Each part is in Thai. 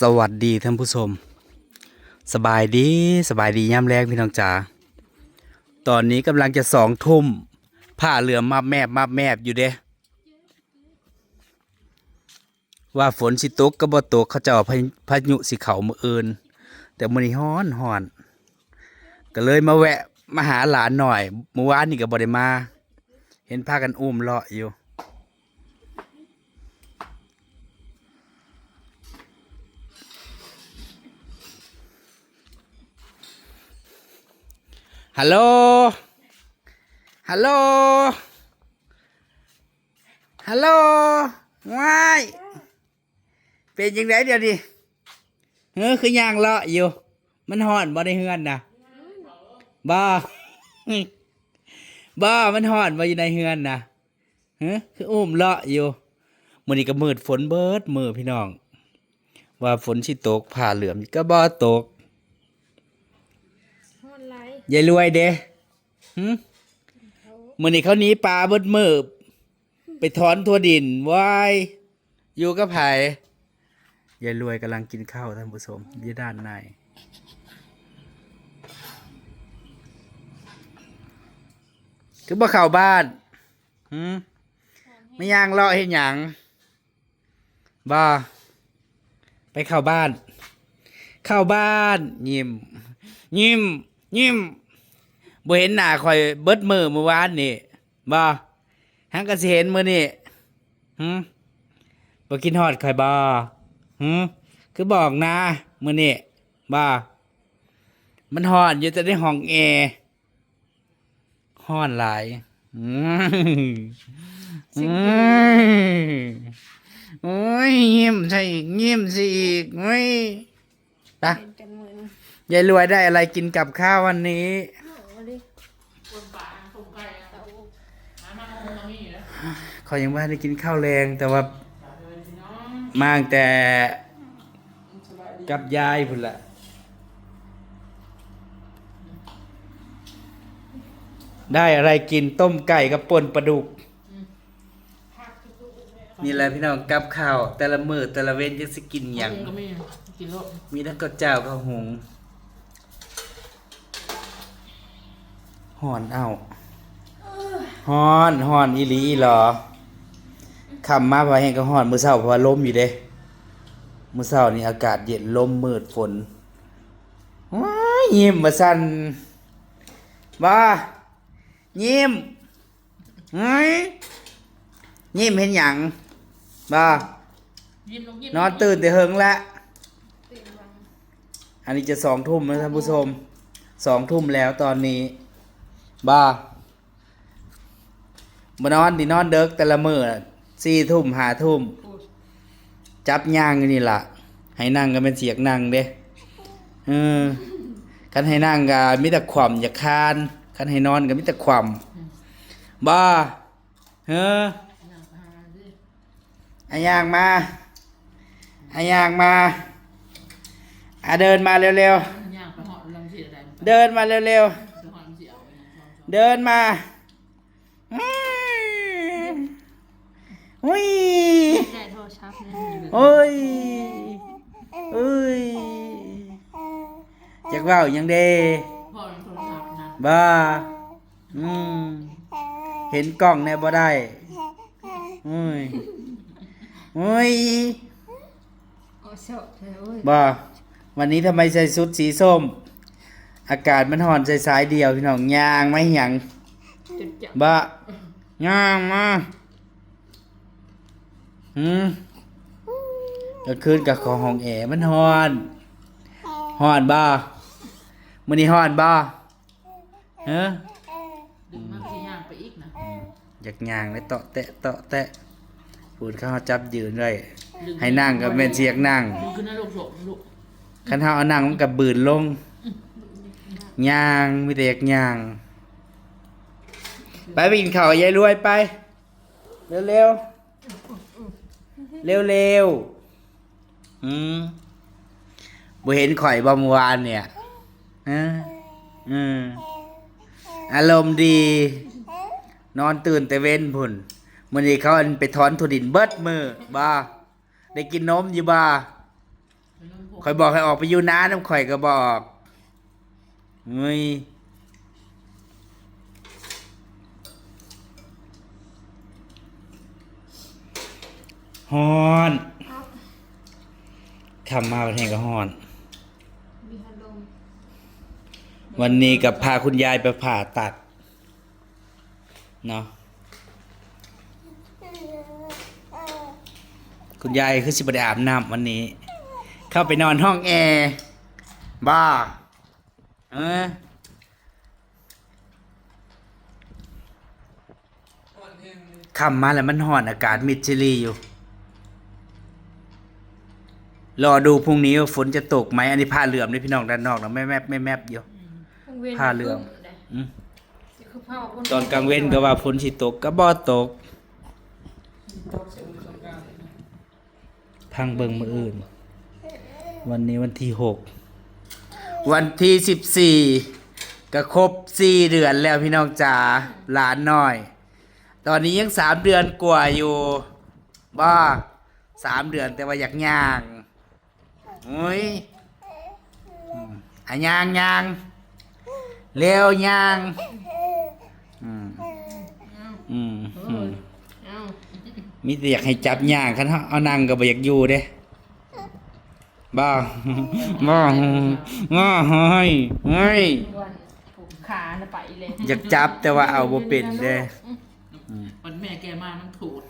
สวัสดีท่านผู้ชม สบายดีสบายดีย่ำแรกพี่น้องจ๋าตอนนี้กำลังจะสองทุ่มผ้าเหลือมมาแมบมาแมบอยู่เด้ ว่าฝนสิตกก็บ่ตกเขาจะเอาพาพายุสิเขามืออื่น แต่มื้อนี้ฮ้อนฮ้อน ก็เลยมาแวะมาหาหลานหน่อยเมื่อวานนี่ก็บ่ได้มา เห็นพากันอุ้มเลาะอยู่ ฮัลโหล ฮัลโหล ฮัลโหลว้ายเป็นยังไงเดี๋ยวนี้เฮ้ยคือย่างเลาะอยู่ มันห่อนบ่ได้เฮือนนะบ่บ่มันห่อนบ่อยู่ในเฮือนนะเฮ้ยคืออุ้มเลาะอยู่มื้อนี้ก็มืดฝนเบิดมือพี่น้อง ว่าฝนสิตกผ่าเหลือมก็บ่ตก ยายรวยเด้หึมื้อนี้เขาหนีปลาเบิดมือไปถอนทั่วดินวายอยู่กับไผยายรวยกำลังกินข้าวท่านผู้ชมอยู่ด้านในคือบ่เข้าบ้านหึไม่ย่างเลาะเฮ็ดหยังบ่ไปเข้าบ้าน เข้าบ้าน ยิ้มยิ้ม ยิ้มบ่เห็นหน้าคอยเบิดมือเมื่อวานนี่บ่หังก็สิเห็นมื้อนี่หึบ่กินฮอดคอยบ่หึคือบอกนะมื้อนี่บ่มันฮ้อนอยู่แต่ในห้องแอร์ฮ้อนหลายอืมอืมโอ้ยยิ้มใช่อีกยิ้มสิอีกโอ้ยไป ยายรวยได้อะไรกินกับข้าววันนี้เอาดิเขายังไม่ได้กินข้าวแรงแต่ว่า มาตั้งแต่กับยายพุ่นละได้อะไรกินต้มไก่กับป่นปลาดุก นี่แหละพี่น้องกับข้าว แต่ละมือแต่ละเว้นจะสิกินอย่างก็ไม่กินโลดมีทั้งกับเจ้าข้าวหง ห่อนเอาห่อนห่อนอีหลีอีหรอคำมาเพราะแห่งก็ห่อนมือเศร้าเพราะว่าลมอยู่เด้มือเศร้านี่อากาศเย็นลมมืดฝนว้ายยิ้มมาสั่นบ้ายิ้มเฮ้ยยิ้มเห็นหยังบ้ายิ้มลงยิ้มนอนตื่นแต่เฮิงแล้วอันนี้จะสองทุ่มแล้วท่านผู้ชมสองทุ่มแล้วตอนนี้ บ้ามานอนดินอนเด็กแต่ละมือน่ะสี่ทุ่มหาทุ่ม จับย่างอยู่นี่ล่ะ ให้นั่งก็เป็นเสียกนั่งเด้เออคันให้นั่งก็มิแต่ความอย่าคานคันให้นอนก็มิแต่ความบ้าเฮ้ออาย่างมาอาย่างมาอาเดินมาเร็วย่างไปหอดลำเสียอะไรๆเดินมาเร็วไเดินมาอุ้ยได้โทรศัพท์นะโอ้ยเอ้ยจักเว่าหยังเด้พ่อเป็นโทรศัพท์นะบ้าอืมเห็นกล้องแน่บ่ได้อุ้ยอุ้ยโอ้โซ่เธอโอ้ยบ้าวันนี้ทำไมใส่ชุดสีส้ม อากาศมันห่อนใส่สายเดียวพี่น้องยางไม่หยังจุดจับบ้าย่างมาหืมก็คืนกับของห้องแอร์มันฮ้อนฮ้อนบ้ามื้อนี้ฮ้อนบ้าเฮ้อดึงมากที่ย่างไปอีกนะอยากย่างเลยเตาะแตะเตาะแตะพูดเข้าจับยืนเลยให้นั่งก็แม่นเสียกนั่งดึงขึ้นหน้าลูกโฉมลูกคันเฮาเอานั่งมันก็บืนลง ย่างมีแต่อยากย่าง ไปไปกินข้าวกับยายรวยไป เร็วเร็วเร็วเร็วๆอืมบ่เห็นข่อยบ่เมื่อวานเนี่ยฮะอืมอารมณ์ดี นอนตื่นแต่เว้นพุ่นมื้อนี้เขาอันไปถอนถั่วดินเบิดมือบ่าได้กินนมอยู่บ่าเป็นนุ่มผมคอยบอกให้ออกไปอยู่น้าน้ำข่อยก็บอก เฮ้ยฮอนคำมาประเทศก็ฮอน วันนี้กับพาคุณยายไปผ่าตัด เนาะ คุณยายคือสิบได้อาบน้ำวันนี้ เข้าไปนอนห้องแอร์ บ้า เออคำมาแล้วมันห่อนอากาศมิดชิลีอยู่ รอดูพรุ่งนี้ว่าฝนจะตกไหมอันนี้ผ้าเหลื่อมนี่พี่น้องด้านนอกนะไม่แมบไม่แมบอยู่กลางเว้นผ้าเหลืองได้อืมคือผ้าคนตอนกลางเว้นก็ว่าฝนสิตกก็บ่ตกพังเบิงมืออื่น วันนี้วันที่หก วันที่สิบสี่ก็ครบสี่เดือนแล้วพี่น้องจ๋าหลานน้อย ตอนนี้ยังสามเดือนกว่าอยู่บ้าสามเดือนแต่ว่าอยากย่างโอ้ยอืมอะย่างย่างเร็วย่างอืมอืมอืมเอ้ามีแต่อยากให้จับย่างคันเฮาเอานั่งก็บ่อยากอยู่เด้ บ้าบ้าบ้าเฮ้ยเฮ้ยวันผมขาน่ะไปเลยอยากจับแต่ว่าเอาบ่เป็นเด้มันแม่แกมามันขูด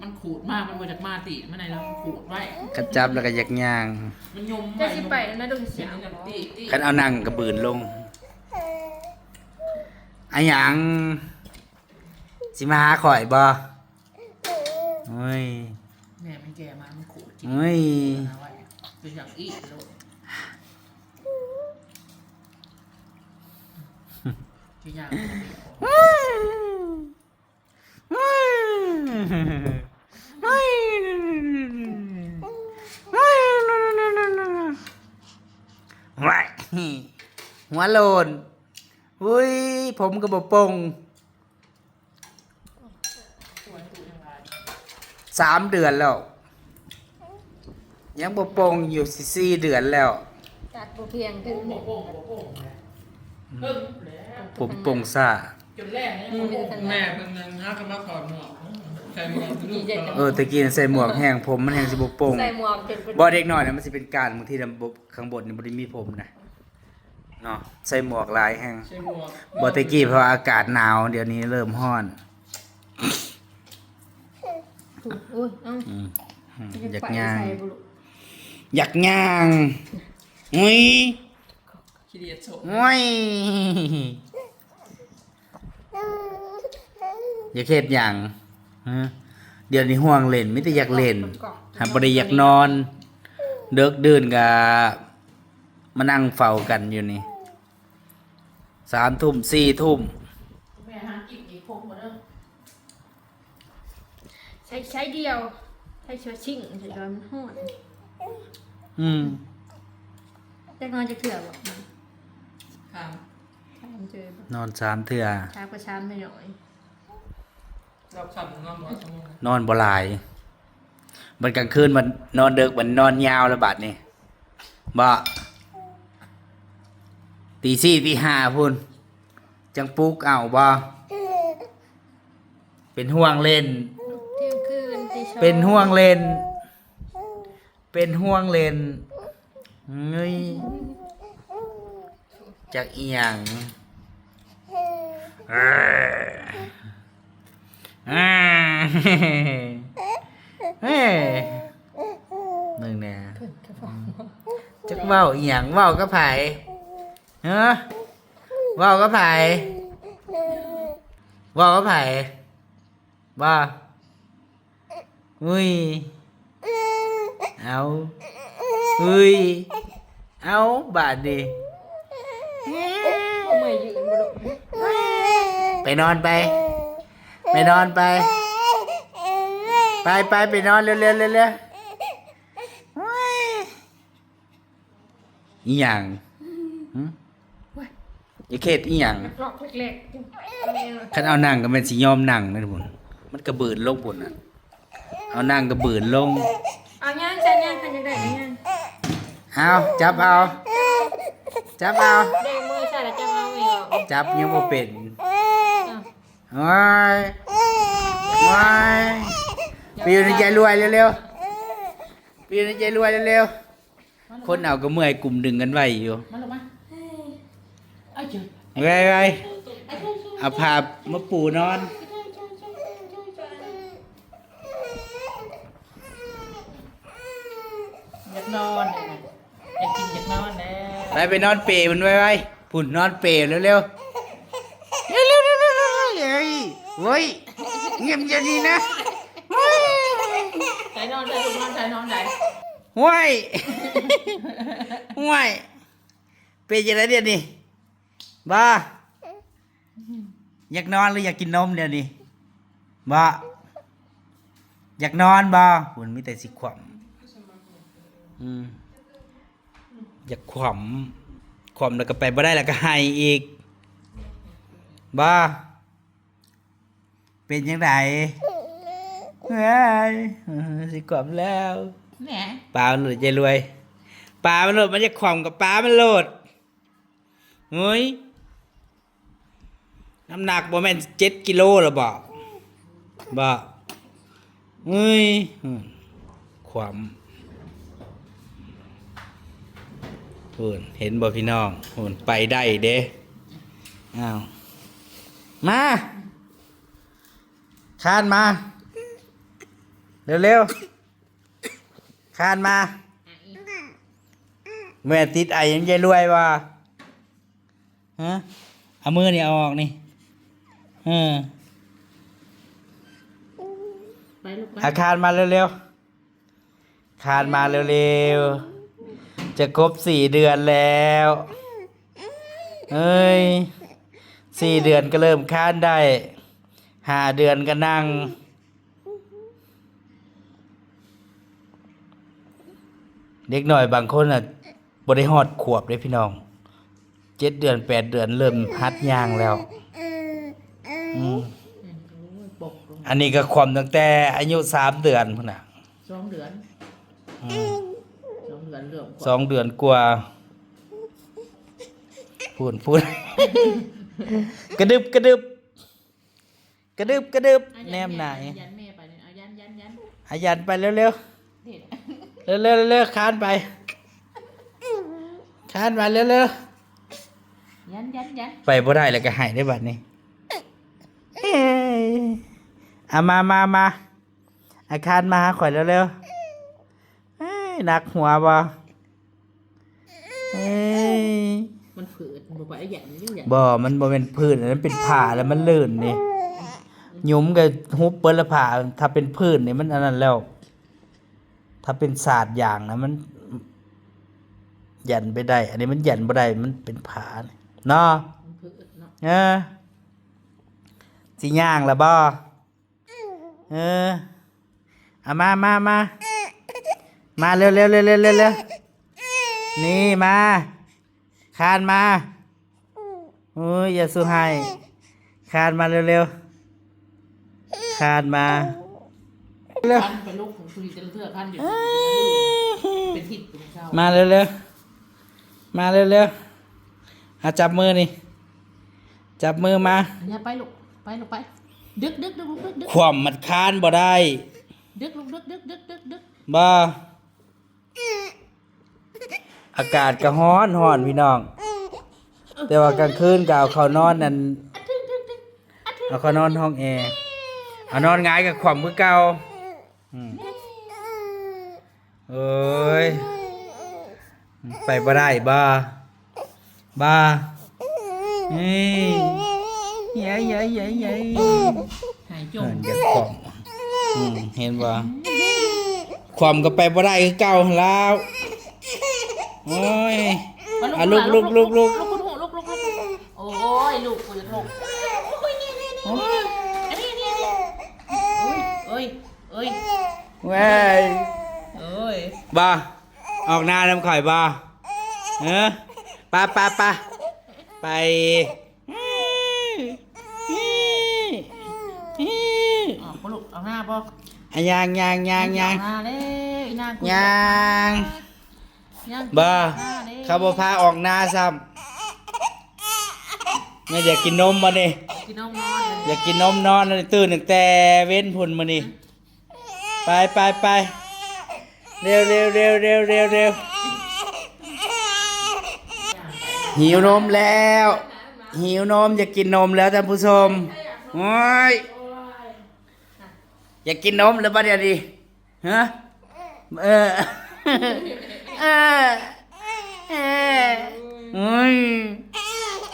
มันขูดมาก มันมาจากมาติมันไหนแล้วมันขูดไว้คันจับแล้วก็อยากย่าง มันยมจะสิไปนะดูเสีเสียยงงจากติติคันเอานั่งก็บืนลงอะหยังสิมาหาข่อยบ่เฮ้ย แม่มันแกมา มันขูดกินเฮ้ย เอาไว้ เป็นอย่างอีกโลดที่ยากว้หัวโลนอุ้ย ผมก็บ่ปงสามเดือนแล้ว ยังบ่ปงอยู่สิสี่เดือนแล้วตัดบ่เพียงกันโป่งโป่งโป่งเพิ่งแล้วผมปงซ่าจนแรกเนี่ยแม่เพิ่งนึงฮะก็มาขอดหมวกใส่หมวกลูกก่อนเออตะกี้น่ะใส่หมวกแห้งผมมันแห้งสิบ่ปงใส่หมวกจนเป็นบ่เด็กน้อยนะมันสิเป็นการบางทีนะบ่ข้างบนนี่บ่ได้มีผมนะเนาะใส่หมวกหลายแห้งใส่หมวกบ่ตะกี้เพราะอากาศหนาว เดี๋ยวนี้เริ่มร้อนอุ้ยเอ้าอืมอืมจะอยากไปย่างใส่บุรุษ อยากย่างอุ้ยขี้เดียดโฉมอุ้ยอยากเฮ็ดหยังฮะเดี๋ยวนี้ห่วงเล่นมีแต่อยากเล่นหาบ่ได้อยากนอน เดึกดื่นก็มานั่งเฝ้ากันอยู่นี่สามทุ่มสี่ทุ่มแม่หากิบอีกพกมาเด้อใช้ใช้เดียว ใช้เชื้อชิ่งใช้ดอยมันหอด อืมจักนอนจะเถื่อบ่ค่ะถามเจอบ่นอนสามเทื่อช้ากว่าช้ำไปหน่อยเราขับงอมหัวสมองนอนบ่หลายมันกลางคืนมันนอนเดึกมันนอนยาวแล้วบัดนี่บ่ตีสี่ตีห้าพุ่นจังปลุกเอาบ่เป็นห่วงเล่น เที่ยงคืนตีสองเป็นห่วงเล่น เป็นห่วงเลนเงยจากเอียงหนึ่งเนี่ยจักเว้าเอียงเว้ากับไผ่เฮ้อเว้ากับไผ่เว้ากับไผว่าอุ้ย เอาอุ้ยเอาบาดดิไม่ยืนบุรุษไปนอนไป ไปนอนไป ไปไปไปนอนเร็วเร็วเร็วเร็วโอ้ยอีหยังอย่าเข็ดอีหยังคันเอานั่งก็เป็นสิยอมนั่งนะทุกคนมันกระเบืนลงบนน่ะ เอานั่งกระเบืนลง เอาย่างใช่ย่างใครจะได้ย่างเอาจับเอาจับเอาเด้งมือใส่แล้วจะเอาอีกอะจับยังบ่เป็นอ้าวว้ายว้ายไปอยู่ในใจรวยเร็วๆไปอยู่ในใจรวยเร็วๆคนเอาก็เมื่อยกลุ่มดึงกันไว้อยู่มาลงมาไอ้เจ้าไว้ไว้เอาผ้ามาปูนอน อยากนอนเนี่ยนะอยากกินอยากนอนแล้วไปไปนอนเปรย์มันไว้ไว้พุ่นนอนเปรย์เร็วเร็วเร็วเร็วเร็วเร็วเร็วเฮ้ยเฮ้ยเงียบจะดีนะใส่นอนใส่ลูกนอนใส่นอนไหนห้วยห้วยเป็นยังไงเดี๋ยวนี้บ้าอยากนอนหรืออยากกินนมเดี๋ยวนี้บ้าอยากนอนบ้าคุณมีแต่สิขวำอืม อยากขวำขวำแล้วก็ไปบ่ได้แล้วก็ให้อีกบ้าเป็นยังไงเฮ้ยเออสิขวำแล้วแหมปลามันโหลดใจรวยปลามันโหลดมันจะขวามกับปลามันโหลดเฮ้ยน้ำหนักบ่แม่นเจ็ดกิโลหรอบ่บ่เฮ้ยอืมขวาม หุ่นเห็นบ่พี่น้องหุ่นไปได้เด้อ้าวมาคานมา เร็วๆคานมาแม่ติดไอยังใจรวยว่ะฮะเอามือนี่เอาออกนี่เออไปลูกไปอาคานมาเร็วๆคานมาเร็วๆ จะครบสี่เดือนแล้วเอ้ยสี่เดือนก็เริ่มคานได้ห้าเดือนก็นั่ง เด็กหน่อยบางคนอะบริหอดขวบเลยพี่น้องเจ็ดเดือนแปดเดือนเริ่มฮัดย่างแล้วอืมปกลงอันนี้ก็ความตั้งแต่อายุสามเดือนพุ่นน่ะสองเดือนอืม สองเดือนเรื่องสองเดือนกว่าพูดพูดกระดึบกระดึบกระดึบกระดึบแนมไหนยันแม่ไปเนี่ยเอายันยันยันอายันไปเร็วเด็ดๆเร็วเร็วๆเร็วๆคานไปคานมาเร็วยันยันยันๆไปบ่ได้แล้วก็หายได้บัดนี้เฮ้ยเอามามามาอาคารมาหาข่อยเร็วๆเฮ้ย หนักหัวบ่เฮ้ยมันผืดมันบอกว่าไอ้ยันนี่ยันบ่มันบ่เป็นพื้นอันนั้นเป็นผ้าแล้วมันลื่นนี่หยุมกับฮุบเปิ้นละผ้าถ้าเป็นพื้นนี่มันอันนั้นแล้ว ถ้าเป็นศาสตร์อย่างนะมันยันไปได้ อันนี้มันยันบ่ได้มันเป็นผ้านี่เนาะมันผืดเนาะเออสิย่างละบ่เออเอามามามา มาเร็วเร็วเร็วเร็วเร็วเร็วนี่มาคานมาโอ้ยอย่าสู้ให้คานมาเร็วเร็วคานมาเร็วคันไปลูกของคุยจะเลือกคันอยู่เป็นทิศเป็นเช้ามาเร็วเร็วมาเร็วเร็วเอาจับมือนี่จับมือมาอย่าไปลูกไปลูกไปดึกดึกดึกดึกดึกความมันคานบ่ได้ ดึกลูกดึกดึกดึกดึกดึกบ่ อากาศก็ร้อนร้อนพี่น้อง แต่ว่ากลางคืนก็เอาเขานอนนั่นเอาเขานอนห้องแอร์เอานอนหงายกับความมือเก่าอืมเอ้ยไปบ่ได้บ่บ่เฮ้ยเย้ยเย้ยเย้ยเย้ยหายจเอมออย่าความอืมเห็นบ่ ความก็ไปบ่ได้คือเก่าหั่นแล้วโอ้ยอะลูกลูกลูกลูกลูกลูกลูกลูกลูกโอ้ยลูกกูจะลูกโอ้ยนี่นี่นี่อันนี้นี่นี่โอ้ยโอ้ยเว้ยโอ้ยบ่ออกหน้าน้ำข่อยบ่เออไปไปไปไป ออกลูกเอาหน้าบ่ อะยางยางยางยางหน้าเลยหน้ากูยางยังบ้าอ่นี่เขาบ่พาออกหน้าซ้ำแม่อยากกินนมมานี่กินนมนอนเลยอยากกินนมนอนเลยตื่นตั้งแต่เว้นพุ่นมานี่ไปไปไปเร็วเร็วเร็วเร็วเร็วเร็วหิวนมแล้ว หิวนมอยากกินนมแล้วท่านผู้ชมโอ้ย อยากกินนมแล้วปะเดี๋ยวนี้ฮะเออเออเออโอ้ย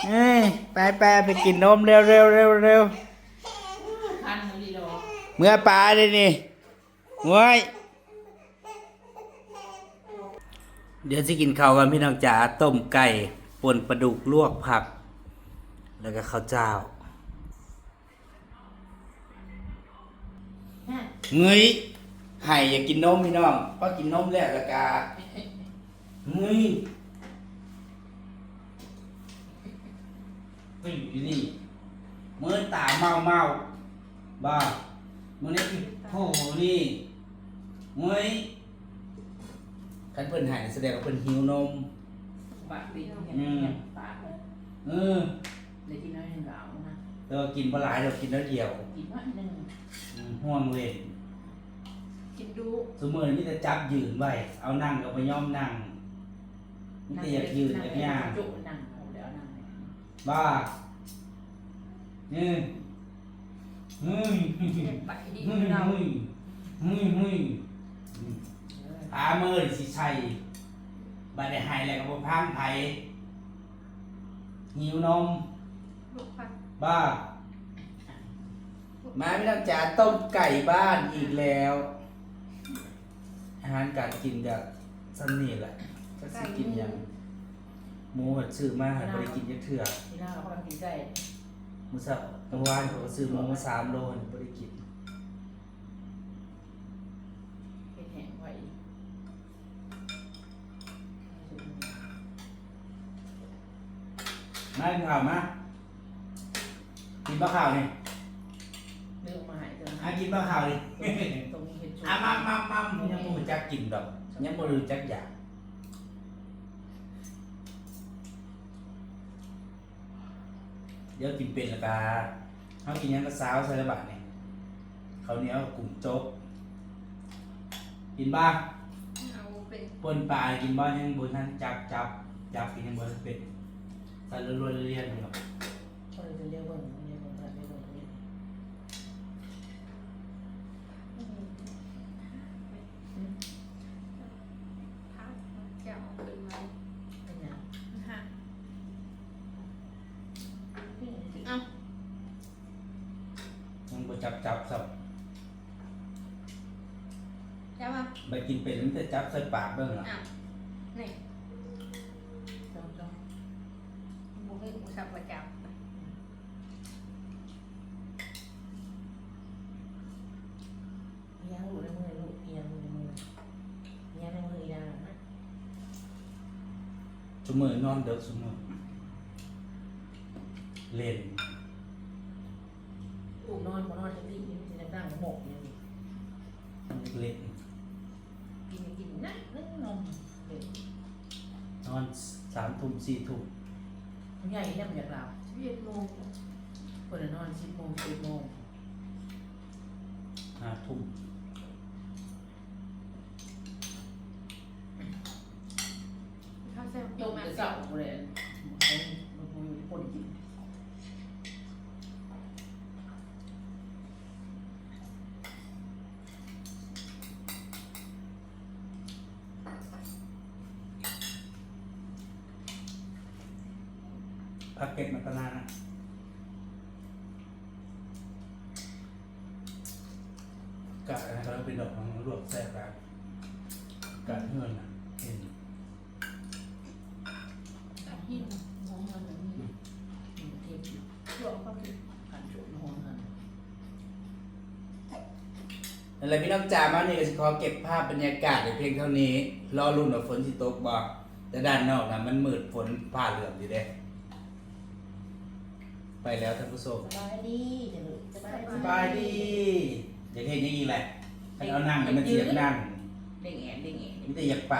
เอ้ยไปไปไปกินนมเร็วเร็วเร็วเร็วพันมือดีโดเมื่อปลาเลยนี่เว้ยเดี๋ยวสิกินข้าวกันพี่น้องจ๋าต้มไก่ป่นปลาดุกลวกผัก แล้วก็ข้าวเจ้า เงยไห่อยากกินนมพี่น้องพอกินนมแล้วแล้วก็เงยไปอยู่นี่มือตาเมาเมาบ้ามือนี้โอ้โหนี่เงยคันเพิ่นไห่แสดงว่าเพิ่นหิวนมปากดีเนี่ยอืมปากเลยเออเดี๋ยวกินน้อยหนึ่งเหลานะแต่ว่ากินปลาหลายเรากินน้อยเดียวกินน้อยหนึ่งอืมห่วงเล่น กินดูสมมตินี่จะจับยืนไว้ เอานั่งก็ไปย่อมนั่งนี่แต่อยากยืนอยากย่างจุนั่งเอาแล้วนั่งเนี่ยบ้านี่เฮ้ยเฮ้ยไปดิเฮ้ยเราเฮ้ยเฮ้ยเฮ้ยหามือสิใช่บัดได้หายแล้วก็บ่พังไผหิวนมลูกพักบ้ามาพี่น้องจ๋าต้มไก่บ้านอีกแล้ว อาหารการกินกับซันนี่แหละจะสิกินหยังหมูหัดซื้อมาหัดบ่ได้กินจักเทื่อที่หน้าเรากำลังกินไก่มื้อเช้าเมื่อวานเขาก็ซื้อหมูมาสามโลหัดบ่ได้กินเป็นแห้งไว้มากินข้าวมากินบะข้าวนี่เรื่องมาหายเจออากินบะข้าวนี่ ตรงนี้ เห็นชุดอะมามามายังบ่รู้จักกินดอกยังบ่รู้จักอยากเดี๋ยวกินเป็นและกาเฮากินหยังก็สาวใส่ละบาทนี่ข้าวเหนียวกลุ่มโจ๊กกินบ้างเอาเป็นปนปลากินบ้างยังบนนั้นจับจับจับกินยังบนเป็ดใส่รัวๆเรียนๆหรอกคนจะเรียกว่าเรียกว่าเรียกว่าเรียก พักจะเอาเป็นไว้ เป็นยัง ฮะ นี่จริง เอา มันบ่จับจับสับจะมาใบกินเป็ดมันจะจับใส่ปากเบิ่งล่ะอ้าวนี่ จ้องจ้อง บุกให้กูสับประจับ เลี้ยงลูกในมือลูกเลี้ยงในมือเลี้ยงในมืออีนางนะ ซุมื้อนอนเด็กซุมื้อเล่น ลูกนอนคนนอนจะตีมันจะนั่งหมกอย่างนี้ เล่น กินกินนะนึกนมเด็ก นอนสามทุ่มสี่ทุ่มใหญ่เนี่ยมันจากเราสิบเอ็ดโมงคนนอนสิบโมงสิบโมงห้าทุ่มข้าวแซ่บโยมจะเสาเลยมันมันคนกิน พักเก็ตมาตนานนะกะนะครับเป็นดอกของลวกแซ่บแบบกะเฮือนน่ะเห็นกับหินมองมันแบบนี้เทปหลวงเขากินผ่านจุดมองมันอะไรพี่น้องจ๋ามานี่ก็สิขอเก็บภาพบรรยากาศในเพียงเท่านี้ รอรุ่นว่าฝนสิตกบ่แต่ด้านนอกนะมันมืดฝนผ่าเหลืองอยู่เด้ ไปแล้วท่านผู้ชมสบายดีจะลูกสบายสบายดีอยากเห็นอยังอีแหละถ้าเอานั่งแล้วมันสิอยากนั่งเด้งแอนเด้งแอน ไมแต่ได้อยากไป